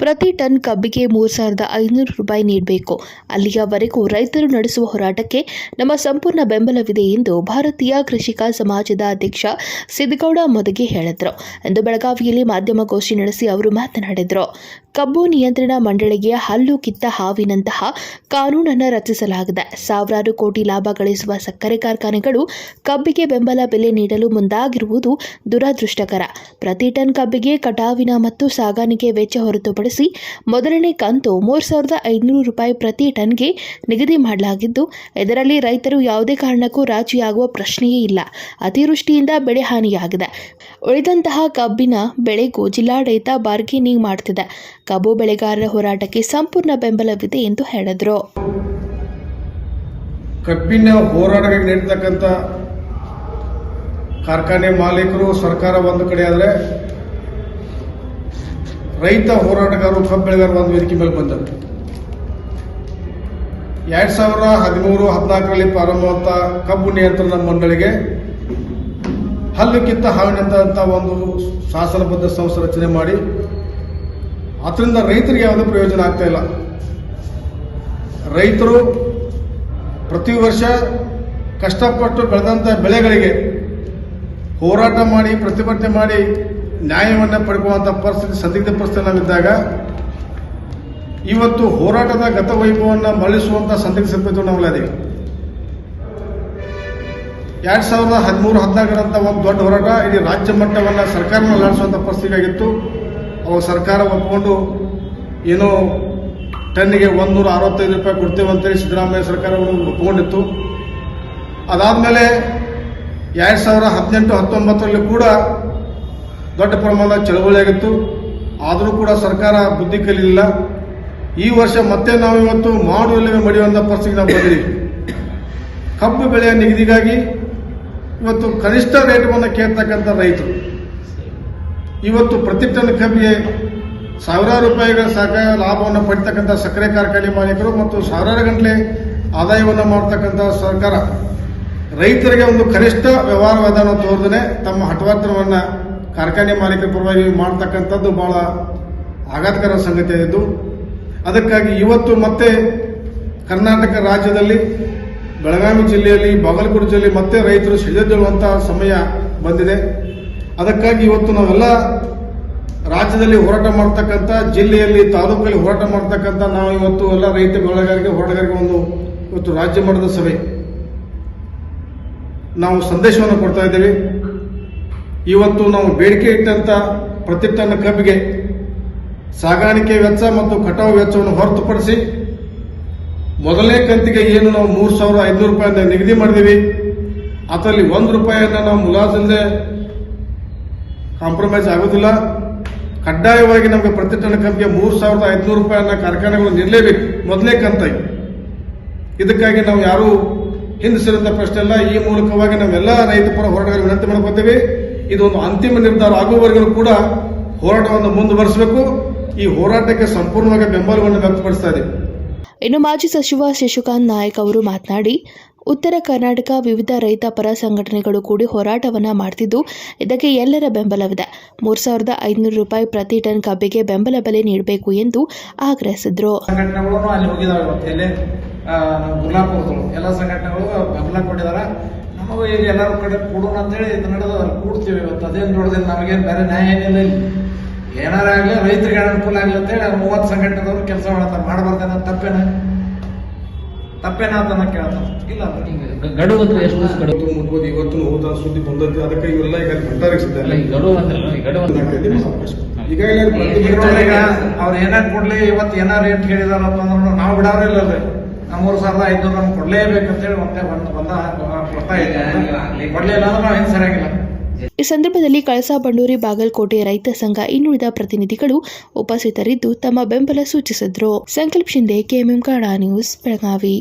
ಪ್ರತಿ ಟನ್ ಕಬ್ಬಿಗೆ ಮೂರು ಸಾವಿರದ ಐನೂರು ರೂಪಾಯಿ ನೀಡಬೇಕು. ಅಲ್ಲಿಯವರೆಗೂ ರೈತರು ನಡೆಸುವ ಹೋರಾಟಕ್ಕೆ ನಮ್ಮ ಸಂಪೂರ್ಣ ಬೆಂಬಲವಿದೆ ಎಂದು ಭಾರತೀಯ ಕೃಷಿಕ ಸಮಾಜದ ಅಧ್ಯಕ್ಷ ಸಿದ್ದಗೌಡ ಮೊದಗಿ ಹೇಳಿದರು. ಎಂದು ಬೆಳಗಾವಿಯಲ್ಲಿ ಮಾಧ್ಯಮಗೋಷ್ಠಿ ನಡೆಸಿ ಅವರು ಮಾತನಾಡಿದರು. ಕಬ್ಬು ನಿಯಂತ್ರಣ ಮಂಡಳಿಗೆ ಹಲ್ಲು ಕಿತ್ತ ಹಾವಿನಂತಹ ಕಾನೂನನ್ನು ರಚಿಸಲಾಗಿದೆ. ಸಾವಿರಾರು ಕೋಟಿ ಲಾಭ ಗಳಿಸುವ ಸಕ್ಕರೆ ಕಾರ್ಖಾನೆಗಳು ಕಬ್ಬಿಗೆ ಬೆಂಬಲ ಬೆಲೆ ನೀಡಲು ಮುಂದಾಗಿರುವುದು ದುರದೃಷ್ಟಕರ. ಪ್ರತಿ ಟನ್ ಕಬ್ಬಿಗೆ ಕಟಾವಿನ ಮತ್ತು ಸಾಗಾಣಿಕೆ ವೆಚ್ಚ ಹೊರತುಪಡಿಸಿ ಮೊದಲನೇ ಕಂತು ಮೂರು ಸಾವಿರದ ಐದುನೂರು ರೂಪಾಯಿ ಪ್ರತಿ ಟನ್ಗೆ ನಿಗದಿ ಮಾಡಲಾಗಿದ್ದು, ಇದರಲ್ಲಿ ರೈತರು ಯಾವುದೇ ಕಾರಣಕ್ಕೂ ರಾಜಿಯಾಗುವ ಪ್ರಶ್ನೆಯೇ ಇಲ್ಲ. ಅತಿವೃಷ್ಟಿಯಿಂದ ಬೆಳೆ ಹಾನಿಯಾಗಿದೆ. ಉಳಿದಂತಹ ಕಬ್ಬಿನ ಬೆಳೆಗೂ ಜಿಲ್ಲಾಡಳಿತ ಬಾರ್ಗೇನಿಂಗ್ ಮಾಡುತ್ತಿದೆ ಕಬ್ಬು ಬೆಳೆಗಾರರ ಹೋರಾಟಕ್ಕೆ ಸಂಪೂರ್ಣ ಬೆಂಬಲವಿದೆ ಎಂದು ಹೇಳಿದರು. ಕಬ್ಬಿನ ಹೋರಾಟಕ್ಕೆ ನೀಡತಕ್ಕಂಥ ಕಾರ್ಖಾನೆ ಮಾಲೀಕರು, ಸರ್ಕಾರ ಒಂದು ಕಡೆ ಆದರೆ ರೈತ ಹೋರಾಟಗಾರರು ಕಬ್ಬು ಬೆಳೆಗಾರರು ಒಂದು ವೇದಿಕೆ ಮೇಲೆ ಬಂದರು. ಎರಡ್ ಸಾವಿರ ಹದಿಮೂರು, ಹದಿನಾಲ್ಕರಲ್ಲಿ ಪ್ರಾರಂಭವಾದ ಕಬ್ಬು ನಿಯಂತ್ರಣ ಮಂಡಳಿಗೆ ಹಲ್ಲುಕ್ಕಿಂತ ಹಾವಿನಂತ ಒಂದು ಶಾಸನಬದ್ಧ ಸಂಸ್ಥೆ ರಚನೆ ಮಾಡಿ, ಅದರಿಂದ ರೈತರಿಗೆ ಯಾವುದೇ ಪ್ರಯೋಜನ ಆಗ್ತಾ ಇಲ್ಲ. ರೈತರು ಪ್ರತಿ ವರ್ಷ ಕಷ್ಟಪಟ್ಟು ಬೆಳೆದಂಥ ಬೆಳೆಗಳಿಗೆ ಹೋರಾಟ ಮಾಡಿ, ಪ್ರತಿಭಟನೆ ಮಾಡಿ ನ್ಯಾಯವನ್ನು ಪಡ್ಕೊಳ್ಳುವಂಥ ಪರಿಸ್ಥಿತಿ ಸಂದಿಗ್ಧ ಪರಿಸ್ಥಿತಿ ನಾವಿದ್ದಾಗ, ಇವತ್ತು ಹೋರಾಟದ ಗತವೈಭವವನ್ನು ಮರಳಿಸುವಂಥ ಸಂದಿಗ್ಧ ಸಂಪತ್ತು ನಾವಲ್ಲಿದ್ದೀವಿ ಎರಡು ಸಾವಿರದ ಹದಿಮೂರು ಹದಿನಾಲ್ಕರಂಥ ಒಂದು ದೊಡ್ಡ ಹೋರಾಟ ಇಡೀ ರಾಜ್ಯ ಮಟ್ಟವನ್ನು ಸರ್ಕಾರನ ಲಾಡಿಸುವಂಥ ಪರಿಸ್ಥಿತಿ ಆಗಿತ್ತು. ಅವಾಗ ಸರ್ಕಾರ ಒಪ್ಪಿಕೊಂಡು ಏನೋ ಟನ್ನಿಗೆ ಒಂದೂರ ಅರವತ್ತೈದು ರೂಪಾಯಿ ಕೊಡ್ತೇವೆ ಅಂತೇಳಿ ಸಿದ್ದರಾಮಯ್ಯ ಸರ್ಕಾರ ಒಪ್ಪಿಕೊಂಡಿತ್ತು ಅದಾದಮೇಲೆ ಎರಡು ಸಾವಿರ ಹದಿನೆಂಟು, ಹತ್ತೊಂಬತ್ತರಲ್ಲಿ ಕೂಡ ದೊಡ್ಡ ಪ್ರಮಾಣದ ಚಳುವಳಿ ಆಗಿತ್ತು. ಆದರೂ ಕೂಡ ಸರ್ಕಾರ ಬುದ್ಧಿ ಕಲಿಯಲಿಲ್ಲ ಈ ವರ್ಷ ಮತ್ತೆ ನಾವು ಇವತ್ತು ಮಾಡು ಇಲ್ಲವೇ ಮಡಿಯುವಂಥ ಪರಿಸ್ಥಿತಿ ನಾವು ಬಂದಿದ್ದೀವಿ. ಕಬ್ಬು ಬೆಳೆಯ ನಿಗದಿಗಾಗಿ ಇವತ್ತು ಕನಿಷ್ಠ ರೇಟವನ್ನು ಕೇಳ್ತಕ್ಕಂಥ ರೈತರು. ಇವತ್ತು ಪ್ರತಿ ಟನ್ ಕಬ್ಬಿಗೆ ಸಾವಿರಾರು ರೂಪಾಯಿಗಳ ಸಾಕ ಲಾಭವನ್ನು ಪಡಿತಕ್ಕಂಥ ಸಕ್ಕರೆ ಕಾರ್ಖಾನೆ ಮಾಲೀಕರು ಮತ್ತು ಸಾವಿರಾರು ಗಂಟಲೆ ಆದಾಯವನ್ನು ಮಾಡ್ತಕ್ಕಂಥ ಸರ್ಕಾರ. ರೈತರಿಗೆ ಒಂದು ಕನಿಷ್ಠ ವ್ಯವಹಾರ ವಿಧಾನ ತೋರದೇ ತಮ್ಮ ಹಠವರ್ತನವನ್ನು ಕಾರ್ಖಾನೆ ಮಾಲೀಕರ ಪರವಾಗಿ ಮಾಡ್ತಕ್ಕಂಥದ್ದು ಬಹಳ ಆಘಾತಕರ ಸಂಗತಿ ಆಗಿದ್ದು, ಅದಕ್ಕಾಗಿ ಇವತ್ತು ಮತ್ತೆ ಕರ್ನಾಟಕ ರಾಜ್ಯದಲ್ಲಿ ಬೆಳಗಾವಿ ಜಿಲ್ಲೆಯಲ್ಲಿ, ಬಾಗಲಕೋಟೆ ಜಿಲ್ಲೆ ಮತ್ತೆ ರೈತರು ಸಿಡಿದೇಳುವಂತಹ ಸಮಯ ಬಂದಿದೆ. ಅದಕ್ಕಾಗಿ ಇವತ್ತು ನಾವೆಲ್ಲ ರಾಜ್ಯದಲ್ಲಿ ಹೋರಾಟ ಮಾಡ್ತಕ್ಕಂಥ, ಜಿಲ್ಲೆಯಲ್ಲಿ, ತಾಲೂಕಲ್ಲಿ ಹೋರಾಟ ಮಾಡ್ತಕ್ಕಂಥ ನಾವು ಇವತ್ತು ಎಲ್ಲ ರೈತ ಬೆಳೆಗಾರಿಕೆ ಹೋರಾಟಗಾರಿಕೆ ಒಂದು ಇವತ್ತು ರಾಜ್ಯ ಮಟ್ಟದ ಸಭೆ. ನಾವು ಸಂದೇಶವನ್ನು ಕೊಡ್ತಾ ಇದ್ದೇವೆ. ಇವತ್ತು ನಾವು ಬೇಡಿಕೆ ಇಟ್ಟಂತ ಪ್ರತಿ ಟನ್ ಕಬ್ಬಿಗೆ ಸಾಗಾಣಿಕೆ ವೆಚ್ಚ ಮತ್ತು ಕಟಾವು ವೆಚ್ಚವನ್ನು ಹೊರತುಪಡಿಸಿ ಮೊದಲನೇ ಕಂತಿಗೆ ಏನು ನಾವು ಮೂರು ಸಾವಿರ ಐದುನೂರು ರೂಪಾಯಿಂದ ನಿಗದಿ ಮಾಡಿದೀವಿ ಅದರಲ್ಲಿ ಒಂದು ರೂಪಾಯಿಯನ್ನು ನಾವು ಮುಲಾಜಿಲ್ಲದೆ ಕಾಂಪ್ರಮೈಸ್ ಆಗೋದಿಲ್ಲ. ಕಡ್ಡಾಯವಾಗಿ ನಮಗೆ ಪ್ರತಿ ಟನ್ ಕಬ್ಬಿಗೆ ಮೂರು ಸಾವಿರದ ಐದುನೂರು ರೂಪಾಯಿಯನ್ನ ಕಾರ್ಖಾನೆಗಳು ನೀಡಲೇಬೇಕು. ಮೊದಲನೇ ಕಂತಾಗಿ ಇದಕ್ಕಾಗಿ ನಾವು ಯಾರೂ ಹಿಂದಿಸಿದಂತ ಪ್ರಶ್ನೆ ಇಲ್ಲ ಈ ಮೂಲಕವಾಗಿ ನಾವೆಲ್ಲ ರೈತ ಪರ ಹೋರಾಟಗಾರ ವಿನಂತಿ ಮಾಡ್ಕೋತೇವೆ. ಇದೊಂದು ಅಂತಿಮ ನಿರ್ಧಾರ ಆಗುವವರೆಗೂ ಕೂಡ ಹೋರಾಟವನ್ನು ಮುಂದುವರಿಸಬೇಕು. ಈ ಹೋರಾಟಕ್ಕೆ ಸಂಪೂರ್ಣವಾಗಿ ಬೆಂಬಲವನ್ನು ವ್ಯಕ್ತಪಡಿಸ್ತಾ ಇದೆ. ಇನ್ನು ಮಾಜಿ ಸಚಿವ ಶಶಿಕಾಂತ್ ನಾಯಕ್ ಅವರು ಮಾತನಾಡಿ ಉತ್ತರ ಕರ್ನಾಟಕ ವಿವಿಧ ರೈತ ಪರ ಸಂಘಟನೆಗಳು ಕೂಡಿ ಹೋರಾಟವನ್ನ ಮಾಡ್ತಿದ್ದು ಇದಕ್ಕೆ ಎಲ್ಲರ ಬೆಂಬಲವಿದೆ. ಮೂರು ಸಾವಿರದ ಐದುನೂರು ರೂಪಾಯಿ ಪ್ರತಿ ಟನ್ ಕಬ್ಬಿಗೆ ಬೆಂಬಲ ಬೆಲೆ ನೀಡಬೇಕು ಎಂದು ಆಗ್ರಹಿಸಿದ್ರು. ಸಂಘಟನೆಗಳು ಅಲ್ಲಿ ಹೋಗಿದಾವೆ. ಎಲ್ಲಿ ಸಂಘಟನೆಗಳು ಬೆಂಬಲ ಕೊಟ್ಟಿದಾರ ನಮಗೂ ಈಗ ಎಲ್ಲರ ಕಡೆ ಕೊಡೋಣ ಅಂತೇಳಿ ಇದು ನಡೆದ ಕೂಡ್ತೀವಿ. ಇವತ್ತು ಅದೇನು ನೋಡಿದ್ರೆ ನಮಗೇನು ಬೇರೆ ನ್ಯಾಯ ಏನಿಲ್ಲ ಇಲ್ಲಿ. ಏನಾರ ಆಗಲಿ ರೈತರಿಗೆ ಅನುಕೂಲ ಆಗಲಿ ಅಂತೇಳಿ ಅವ್ರು ಮೂವತ್ತು ಸಂಘಟನೆದವ್ರು ಕೆಲಸ ಮಾಡ್ತಾರೆ. ಮಾಡಬಾರ್ದೇನ ತಪ್ಪೇನ. ತಪ್ಪೇನ ಅಂತ ಕೇಳ್ತಾರೆ. ಇಲ್ಲ ಗಡುವು ಅಂದ್ರೆ ಎಷ್ಟು ದಿವಸ ಗಡುವು ಇವತ್ತು ಮುಟ್ಬೋದು ಇವತ್ತು ಹೋದ ಸುದ್ದಿ ಬಂದದ್ದು. ಅದಕ್ಕೆ ಇವೆಲ್ಲ ಈಗ ಅಲ್ಲ ಭಂಡಾರಿಸಿದ್ದಾರೆ ಗಡುವು ಅಂದ್ರಲ್ಲ ಈ ಗಡುವು ಈಗಾಗಲೇ ಈಗ ಅವ್ರು ಏನಾರು ಕೊಡ್ಲಿ ಇವತ್ತು ಏನಾರು ರೇಟ್ ಹೇಳಿದಾರ ಅಂದ್ರೆ ನಾವು ಬಿಡೋರಿಲ್ಲ ರೀ ನಾವು ಮೂರು ಸಾವಿರದ ಐದುನೂರು ನಮ್ಗೆ ಕೊಡ್ಲೇಬೇಕಂತೇಳಿ ಮತ್ತೆ ಬಂದು ಬಂದ ಕೊಡ್ತಾ ಇದ್ದೀವಿ ಕೊಡ್ಲಿಲ್ಲ ಅಂದ್ರೆ ನಾವು ಸರಿಯಾಗಿಲ್ಲ. ಈ ಸಂದರ್ಭದಲ್ಲಿ ಕಳಸಾ ಬಂಡೂರಿ ಬಾಗಲಕೋಟೆ ರೈತ ಸಂಘ ಇನ್ನುಳಿದ ಪ್ರತಿನಿಧಿಗಳು ಉಪಸ್ಥಿತರಿದ್ದು ತಮ್ಮ ಬೆಂಬಲ ಸೂಚಿಸಿದ್ರು. ಸಂಕಲ್ಪ ಶಿಂದೆ ಕೆಎಂಎಂ ಕಾಡಾ ನ್ಯೂಸ್, ಬೆಳಗಾವಿ.